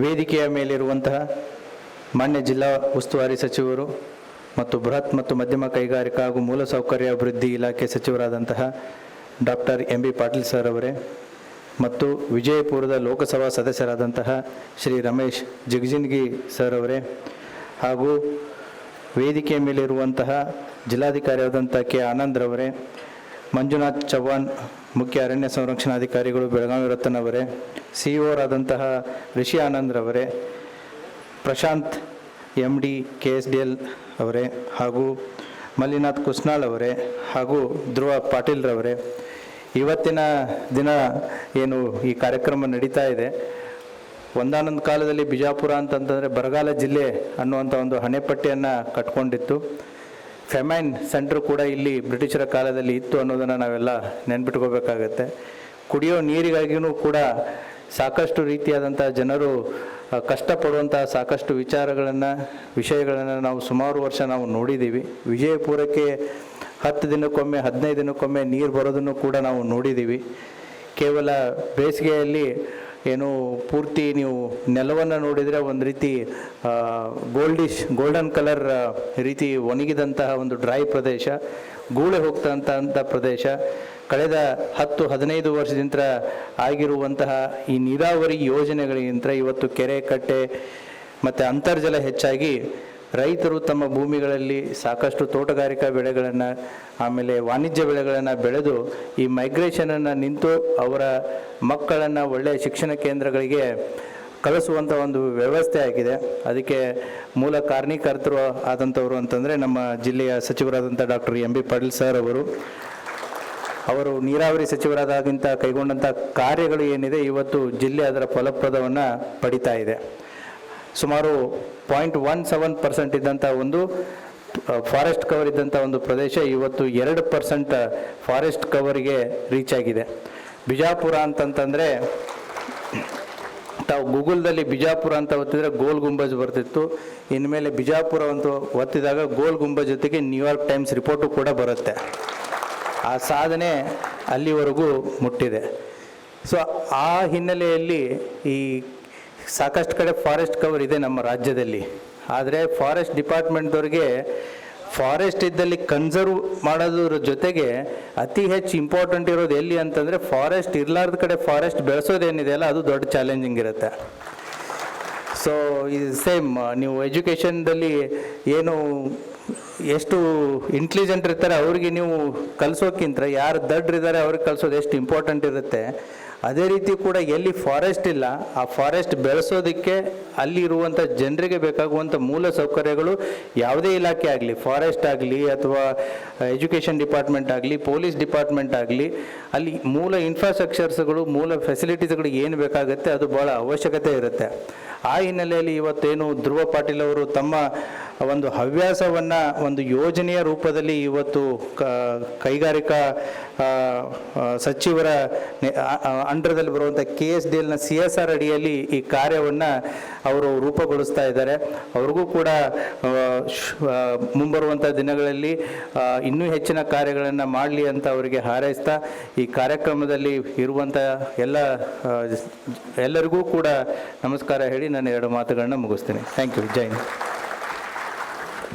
ವೇದಿಕೆಯ ಮೇಲಿರುವಂತಹ ಮಾನ್ಯ ಜಿಲ್ಲಾ ಉಸ್ತುವಾರಿ ಸಚಿವರು ಮತ್ತು ಬೃಹತ್ ಮತ್ತು ಮಧ್ಯಮ ಕೈಗಾರಿಕಾ ಹಾಗೂ ಮೂಲಸೌಕರ್ಯ ಅಭಿವೃದ್ಧಿ ಇಲಾಖೆ ಸಚಿವರಾದಂತಹ doctor M B Patil sir ಅವರೇ ಮತ್ತು ವಿಜಯಪುರದ ಲೋಕಸಭಾ ಸದಸ್ಯರಾದಂತಹ ಶ್ರೀ ರಮೇಶ್ ಜಿಗಜಿನ್ಗಿ ಸರ್ ಅವರೇ ಹಾಗೂ ವೇದಿಕೆಯ ಮೇಲಿರುವಂತಹ ಜಿಲ್ಲಾಧಿಕಾರಿಯಾದಂಥ ಕೆ ಆನಂದ್ರವರೇ ಮಂಜುನಾಥ್ ಚವ್ಹಾಣ್, ಮುಖ್ಯ ಅರಣ್ಯ ಸಂರಕ್ಷಣಾಧಿಕಾರಿಗಳು ಬೆಳಗಾವಿ ರತನ್ ಅವರೇ, ಸಿ ಒರಾದಂತಹ Anand ಆನಂದ್ರವರೇ Prashant M D K S D L ಅವರೇ ಹಾಗೂ ಮಲ್ಲಿನಾಥ್ ಕುಸ್ನಾಳ್ ಅವರೇ ಹಾಗೂ ಧ್ರುವ ಪಾಟೀಲ್ರವರೇ ಇವತ್ತಿನ ದಿನ ಏನು ಈ ಕಾರ್ಯಕ್ರಮ ನಡೀತಾ ಇದೆ. ಒಂದಾನೊಂದು ಕಾಲದಲ್ಲಿ ಬಿಜಾಪುರ ಅಂತಂತಂದರೆ ಬರಗಾಲ ಜಿಲ್ಲೆ ಅನ್ನುವಂಥ ಒಂದು ಹಣೆಪಟ್ಟಿಯನ್ನು ಕಟ್ಕೊಂಡಿತ್ತು. ಫೆಮೈನ್ ಸೆಂಟ್ರ್ ಕೂಡ ಇಲ್ಲಿ ಬ್ರಿಟಿಷರ ಕಾಲದಲ್ಲಿ ಇತ್ತು ಅನ್ನೋದನ್ನು ನಾವೆಲ್ಲ ನೆನ್ಪಿಟ್ಕೋಬೇಕಾಗತ್ತೆ. ಕುಡಿಯೋ ನೀರಿಗಾಗಿಯೂ ಕೂಡ ಸಾಕಷ್ಟು ರೀತಿಯಾದಂಥ ಜನರು ಕಷ್ಟಪಡುವಂಥ ಸಾಕಷ್ಟು ವಿಚಾರಗಳನ್ನು, ವಿಷಯಗಳನ್ನು ನಾವು ಸುಮಾರು ವರ್ಷ ನಾವು ನೋಡಿದ್ದೀವಿ ವಿಜಯಪುರಕ್ಕೆ ಹತ್ತು ದಿನಕ್ಕೊಮ್ಮೆ, ಹದಿನೈದು ದಿನಕ್ಕೊಮ್ಮೆ ನೀರು ಬರೋದನ್ನು ಕೂಡ ನಾವು ನೋಡಿದ್ದೀವಿ ಕೇವಲ ಬೇಸಿಗೆಯಲ್ಲಿ ಏನು ಪೂರ್ತಿ ನೀವು ನೆಲವನ್ನು ನೋಡಿದರೆ ಒಂದು ರೀತಿ ಗೋಲ್ಡಿಶ್ ಗೋಲ್ಡನ್ ಕಲರ್ ರೀತಿ ಒಣಗಿದಂತಹ ಒಂದು ಡ್ರೈ ಪ್ರದೇಶ, ಗೂಳೆ ಹೋಗ್ತಂಥ ಪ್ರದೇಶ. ಕಳೆದ ಹತ್ತು, ಹದಿನೈದು ವರ್ಷದಿಂದ ಆಗಿರುವಂತಹ ಈ ನೀರಾವರಿ ಯೋಜನೆಗಳಿಗಿಂತ ಇವತ್ತು ಕೆರೆ ಕಟ್ಟೆ ಮತ್ತು ಅಂತರ್ಜಲ ಹೆಚ್ಚಾಗಿ ರೈತರು ತಮ್ಮ ಭೂಮಿಗಳಲ್ಲಿ ಸಾಕಷ್ಟು ತೋಟಗಾರಿಕಾ ಬೆಳೆಗಳನ್ನು, ಆಮೇಲೆ ವಾಣಿಜ್ಯ ಬೆಳೆಗಳನ್ನು ಬೆಳೆದು ಈ ಮೈಗ್ರೇಷನನ್ನು ನಿಂತು ಅವರ ಮಕ್ಕಳನ್ನು ಒಳ್ಳೆಯ ಶಿಕ್ಷಣ ಕೇಂದ್ರಗಳಿಗೆ ಕಳಿಸುವಂಥ ಒಂದು ವ್ಯವಸ್ಥೆ ಆಗಿದೆ. ಅದಕ್ಕೆ ಮೂಲ ಕಾರಣೀಕರ್ತರು ಆದಂಥವರು ಅಂತಂದರೆ ನಮ್ಮ ಜಿಲ್ಲೆಯ ಸಚಿವರಾದಂಥ doctor M B Patil sir ಅವರು. ಅವರು ನೀರಾವರಿ ಸಚಿವರಾದಾಗಿಂತ ಕೈಗೊಂಡಂಥ ಕಾರ್ಯಗಳು ಏನಿದೆ, ಇವತ್ತು ಜಿಲ್ಲೆ ಅದರ ಫಲಪ್ರದವನ್ನು ಪಡಿತಾ ಇದೆ. ಸುಮಾರು ಪಾಯಿಂಟ್ ಒನ್ ಸೆವೆನ್ ಪರ್ಸೆಂಟ್ ಇದ್ದಂಥ ಒಂದು ಫಾರೆಸ್ಟ್ ಕವರ್ ಇದ್ದಂಥ ಒಂದು ಪ್ರದೇಶ ಇವತ್ತು ಎರಡು ಪರ್ಸೆಂಟ್ ಫಾರೆಸ್ಟ್ ಕವರ್ಗೆ ರೀಚ್ ಆಗಿದೆ. ಬಿಜಾಪುರ ಅಂತಂತಂದರೆ, ತಾವು ಗೂಗಲ್ದಲ್ಲಿ ಬಿಜಾಪುರ ಅಂತ ಒತ್ತಿದ್ರೆ ಗೋಲ್ ಗುಂಬಜ್ ಬರ್ತಿತ್ತು. ಇನ್ಮೇಲೆ ಬಿಜಾಪುರ ಅಂತ ಒತ್ತಿದಾಗ ಗೋಲ್ ಗುಂಬಜ್ ಜೊತೆಗೆ ನ್ಯೂಯಾರ್ಕ್ ಟೈಮ್ಸ್ ರಿಪೋರ್ಟು ಕೂಡ ಬರುತ್ತೆ. ಆ ಸಾಧನೆ ಅಲ್ಲಿವರೆಗೂ ಮುಟ್ಟಿದೆ. ಸೊ ಆ ಹಿನ್ನೆಲೆಯಲ್ಲಿ ಈ ಸಾಕಷ್ಟು ಕಡೆ ಫಾರೆಸ್ಟ್ ಕವರ್ ಇದೆ ನಮ್ಮ ರಾಜ್ಯದಲ್ಲಿ. ಆದರೆ ಫಾರೆಸ್ಟ್ ಡಿಪಾರ್ಟ್ಮೆಂಟ್ದವ್ರಿಗೆ ಫಾರೆಸ್ಟ್ ಇದ್ದಲ್ಲಿ ಕನ್ಸರ್ವ್ ಮಾಡೋದ್ರ ಜೊತೆಗೆ ಅತಿ ಹೆಚ್ಚು ಇಂಪಾರ್ಟೆಂಟ್ ಇರೋದು ಎಲ್ಲಿ ಅಂತಂದರೆ ಫಾರೆಸ್ಟ್ ಇರಲಾರ್ದ ಕಡೆ ಫಾರೆಸ್ಟ್ ಬೆಳೆಸೋದೇನಿದೆ ಅಲ್ಲ, ಅದು ದೊಡ್ಡ ಚಾಲೆಂಜಿಂಗ್ ಇರುತ್ತೆ. ಸೊ ಇದು ಸೇಮ್ ನೀವು ಎಜುಕೇಷನ್ದಲ್ಲಿ ಏನು ಎಷ್ಟು ಇಂಟೆಲಿಜೆಂಟ್ ಇರ್ತಾರೆ, ಅವ್ರಿಗೆ ನೀವು ಕಲಿಸೋಕ್ಕಿಂತ ಯಾರು ದಡ್ರಿದ್ದಾರೆ ಅವ್ರಿಗೆ ಕಲಿಸೋದು ಎಷ್ಟು ಇಂಪಾರ್ಟೆಂಟ್ ಇರುತ್ತೆ. ಅದೇ ರೀತಿ ಕೂಡ ಎಲ್ಲಿ ಫಾರೆಸ್ಟ್ ಇಲ್ಲ, ಆ ಫಾರೆಸ್ಟ್ ಬೆಳೆಸೋದಕ್ಕೆ ಅಲ್ಲಿ ಇರುವಂಥ ಜನರಿಗೆ ಬೇಕಾಗುವಂಥ ಮೂಲ ಸೌಕರ್ಯಗಳು ಯಾವುದೇ ಇಲಾಖೆ ಆಗಲಿ ಫಾರೆಸ್ಟ್ ಆಗಲಿ ಅಥವಾ ಎಜುಕೇಷನ್ ಡಿಪಾರ್ಟ್ಮೆಂಟ್ ಆಗಲಿ ಪೊಲೀಸ್ ಡಿಪಾರ್ಟ್ಮೆಂಟ್ ಆಗಲಿ, ಅಲ್ಲಿ ಮೂಲ ಇನ್ಫ್ರಾಸ್ಟ್ರಕ್ಚರ್ಸ್ಗಳು ಮೂಲ ಫೆಸಿಲಿಟೀಸ್ಗಳು ಏನು ಬೇಕಾಗುತ್ತೆ ಅದು ಭಾಳ ಅವಶ್ಯಕತೆ ಇರುತ್ತೆ. ಆ ಹಿನ್ನೆಲೆಯಲ್ಲಿ ಇವತ್ತೇನು ಧ್ರುವ ಪಾಟೀಲ್ ಅವರು ತಮ್ಮ ಒಂದು ಹವ್ಯಾಸವನ್ನು ಒಂದು ಯೋಜನೆಯ ರೂಪದಲ್ಲಿ ಇವತ್ತು ಕೈಗಾರಿಕಾ ಸಚಿವರ ಅಂಡರ್ದಲ್ಲಿ ಬರುವಂಥ ಕೆ ಎಸ್ ಡಿ ಎಲ್ನ ಸಿ ಎಸ್ ಆರ್ ಅಡಿಯಲ್ಲಿ ಈ ಕಾರ್ಯವನ್ನು ಅವರು ರೂಪುಗೊಳಿಸ್ತಾ ಇದ್ದಾರೆ. ಅವ್ರಿಗೂ ಕೂಡ ಮುಂಬರುವಂಥ ದಿನಗಳಲ್ಲಿ ಇನ್ನೂ ಹೆಚ್ಚಿನ ಕಾರ್ಯಗಳನ್ನು ಮಾಡಲಿ ಅಂತ ಅವರಿಗೆ ಹಾರೈಸ್ತಾ, ಈ ಕಾರ್ಯಕ್ರಮದಲ್ಲಿ ಇರುವಂಥ ಎಲ್ಲ ಎಲ್ಲರಿಗೂ ಕೂಡ ನಮಸ್ಕಾರ ಹೇಳಿ ನಾನು ಎರಡು ಮಾತುಗಳನ್ನ ಮುಗಿಸ್ತೀನಿ. Thank you Jai Hind